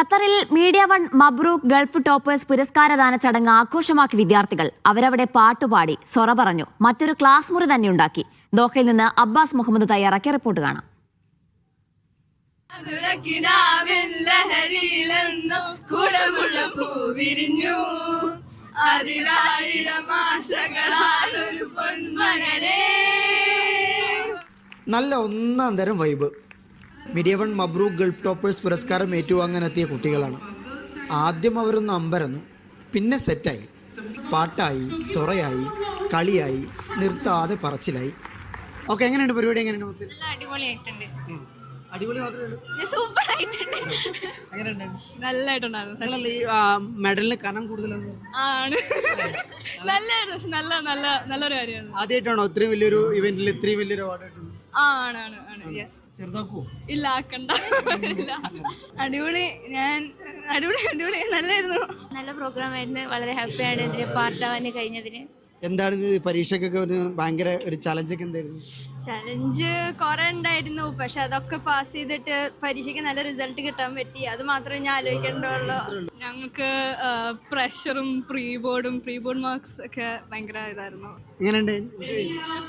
ഖത്തറിൽ Media One Mabrook Gulf Toppers പുരസ്കാരദാന ചടങ്ങ് ആഘോഷമാക്കി വിദ്യാർത്ഥികൾ. അവരവിടെ പാട്ടുപാടി സൊറ പറഞ്ഞു. മറ്റൊരു ക്ലാസ് മുറി തന്നെ ഉണ്ടാക്കി. ദോഹയിൽ നിന്ന് അബ്ബാസ് മുഹമ്മദ് തയ്യാറാക്കിയ റിപ്പോർട്ട് കാണാം. നല്ല ഒന്നാം തരം vibe. Media One Mabrook Gulf Toppers പുരസ്കാരം ഏറ്റുവാങ്ങാനെത്തിയ കുട്ടികളാണ്. ആദ്യം അവരൊന്ന് അമ്പരന്നു പിന്നെ സെറ്റായി. പാട്ടായി സൊറയായി കളിയായി നിർത്താതെ പറച്ചിലായി. ഓക്കെ എങ്ങനെയുണ്ട് പരിപാടി? എങ്ങനെയുണ്ട് അടിപൊളിയായിട്ടുണ്ട്. മെഡലിന് കനം കൂടുതലാണ് നല്ലൊരു കാര്യമാണ്. ആദ്യമായിട്ടാണോ ഇത്രയും വലിയൊരു ഇവന്റിൽ ഇത്രയും വലിയൊരു അവാർഡ് കിട്ടുന്നത് ആ ആണ് യെസ് ഇല്ല ആക്കണ്ട ഇല്ല. അടിപൊളി ഞാൻ അടിപൊളി അടിപൊളി നല്ലായിരുന്നു. നല്ല പ്രോഗ്രാം ആയിരുന്നു. വളരെ ഹാപ്പിയാണ് ഇതിന് പാർട്ടാവാൻ കഴിഞ്ഞതിന്. എന്താണ് ഇത്? പരീക്ഷയ്ക്കൊക്കെ ഒരു ഭയങ്കര ഒരു ചലഞ്ചൊക്കെ എന്തായിരുന്നു? ചലഞ്ച് കുറെ ഉണ്ടായിരുന്നു. പക്ഷെ അതൊക്കെ പാസ് ചെയ്തിട്ട് പരീക്ഷയ്ക്ക് നല്ല റിസൾട്ട് കിട്ടാൻ പറ്റി. അത് മാത്രമേ ഞാൻ ആലോചിക്കേണ്ടുള്ളൂ ഞങ്ങൾക്ക് പ്രഷറും പ്രീ ബോർഡും പ്രീ ബോർഡ് മാർക്സ് ഒക്കെ ഭയങ്കര ഇതായിരുന്നു. എങ്ങനെയുണ്ട്?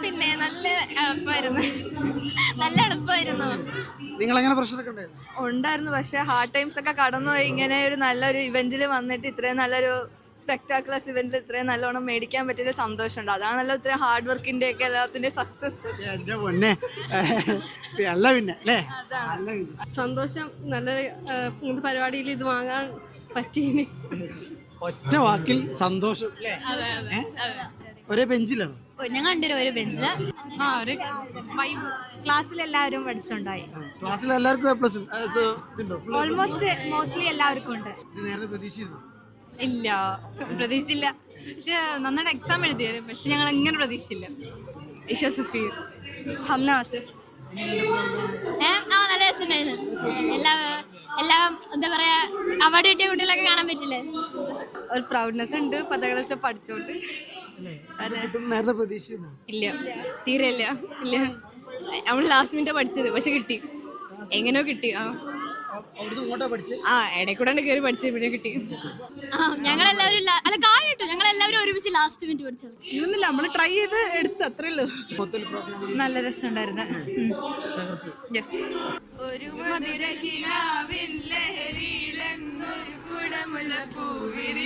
പിന്നെ നല്ല എളുപ്പമായിരുന്നു നല്ല എളുപ്പമായിരുന്നു നിങ്ങൾ എങ്ങനെ പ്രശ്നമൊക്കെ ഉണ്ടായിരുന്നു? ഉണ്ടായിരുന്നു പക്ഷെ ഹാർഡ് ടൈംസ് ഒക്കെ കടന്നുപോയി. ഇങ്ങനെ ഒരു നല്ലൊരു ഇവന്റിൽ വന്നിട്ട് ഇത്രയും നല്ലൊരു സ്പെക്ടാക്കുലസ് ഇവന്റിൽ ഇത്രയും നല്ലോണം മേടിക്കാൻ പറ്റിയത് സന്തോഷമുണ്ട്. അതാണല്ലോ ഇത്രയും ഹാർഡ് വർക്കിന്റെ ഒക്കെ എല്ലാത്തിന്റെ സക്സസ് എന്റെ പൊന്നെ. അല്ല പിന്നെ അല്ലേ? അല്ല പിന്നെ. സന്തോഷം നല്ല പരിപാടിയിൽ ഇത് വാങ്ങാൻ പറ്റിയിന്. ഒറ്റ വാക്കിൽ സന്തോഷം അല്ലേ? ഒരേ ബെഞ്ചിലാണോ? ഞാൻ രണ്ടുപേരും ഒരു ബെഞ്ചിൽ. ആ ഒരു ക്ലാസ്സിൽ എല്ലാവരും പഠിച്ചിട്ടുണ്ടായി ക്ലാസ്സിൽ എല്ലാവർക്കും എ പ്ലസ് ഓൾമോസ്റ്റ് മോസ്റ്റ്ലി എല്ലാവർക്കും ഉണ്ട്. ഇത് നേരത്തെ പ്രതീക്ഷിച്ചിരുന്നു? ഇല്ല പ്രതീക്ഷിച്ചില്ല. പക്ഷെ നന്നായിട്ട് എക്സാം എഴുതിയാലും പക്ഷെ ഞങ്ങൾ എങ്ങനെ പ്രതീക്ഷിച്ചില്ല. ഇഷ സുഫീർ ഹംന ആസിഫ്. ആ നല്ല രസമുണ്ടായിരുന്നു എല്ലാ എല്ലാ എന്താ പറയാ അവാർഡ് കിട്ടിയ കുട്ടികളൊക്കെ കാണാൻ പറ്റില്ലേ? ഒരു പ്രൗഡ്നെസ് ഉണ്ട്. പത്താം ക്ലാസ്സിൽ പഠിച്ചോണ്ട്. നേരത്തെ പ്രതീക്ഷിച്ചിരുന്നു? ഇല്ല. തീരെ ഇല്ല. ഇല്ല നമ്മൾ ലാസ്റ്റ് മിനിറ്റ് പഠിച്ചത്. പക്ഷെ കിട്ടി. എങ്ങനെയോ കിട്ടി. ആ. ആ ഇടയിൽ കൂടെ കയറി പഠിച്ചു. പിന്നെ കിട്ടി. ആ ഞങ്ങളെല്ലാവരും ലാ- അല്ല കാര്യം ഞങ്ങളെല്ലാവരും ഒരുമിച്ച് ലാസ്റ്റ് മിനിറ്റ് പഠിച്ചത് ഇതൊന്നുമില്ല നമ്മൾ ട്രൈ ചെയ്ത് എടുത്ത്. അത്രേ ഉള്ളൂ. മൊത്തത്തിൽ പ്രോഗ്രാം നല്ല രസമുണ്ടായിരുന്നു. തകർത്ത്. യെസ് ഒരു മധുരക്കിനാവിൻ ലഹരിയിലെന്നൊരു കുടമുള്ള പൂ വിരിഞ്ഞു അതിലായിരം ആശകൾ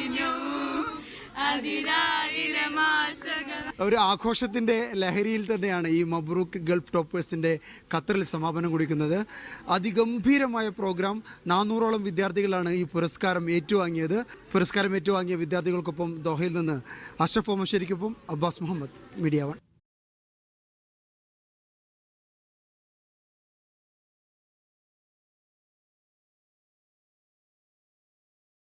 ഒരു ആഘോഷത്തിന്റെ ലഹരിയിൽ തന്നെയാണ് ഈ മബ്രൂക്ക് ഗൾഫ് ടോപ്പേഴ്സിന്റെ ഖത്തറിൽ സമാപനം കുറിക്കുന്നത്. അതിഗംഭീരമായ പ്രോഗ്രാം. നാനൂറോളം വിദ്യാർത്ഥികളാണ് ഈ പുരസ്കാരം ഏറ്റുവാങ്ങിയത്. പുരസ്കാരം ഏറ്റുവാങ്ങിയ വിദ്യാർത്ഥികൾക്കൊപ്പം ദോഹയിൽ നിന്ന് അഷ്റഫ് ഓമശ്ശേരിക്കൊപ്പം അബ്ബാസ് മുഹമ്മദ് മീഡിയ വൺ.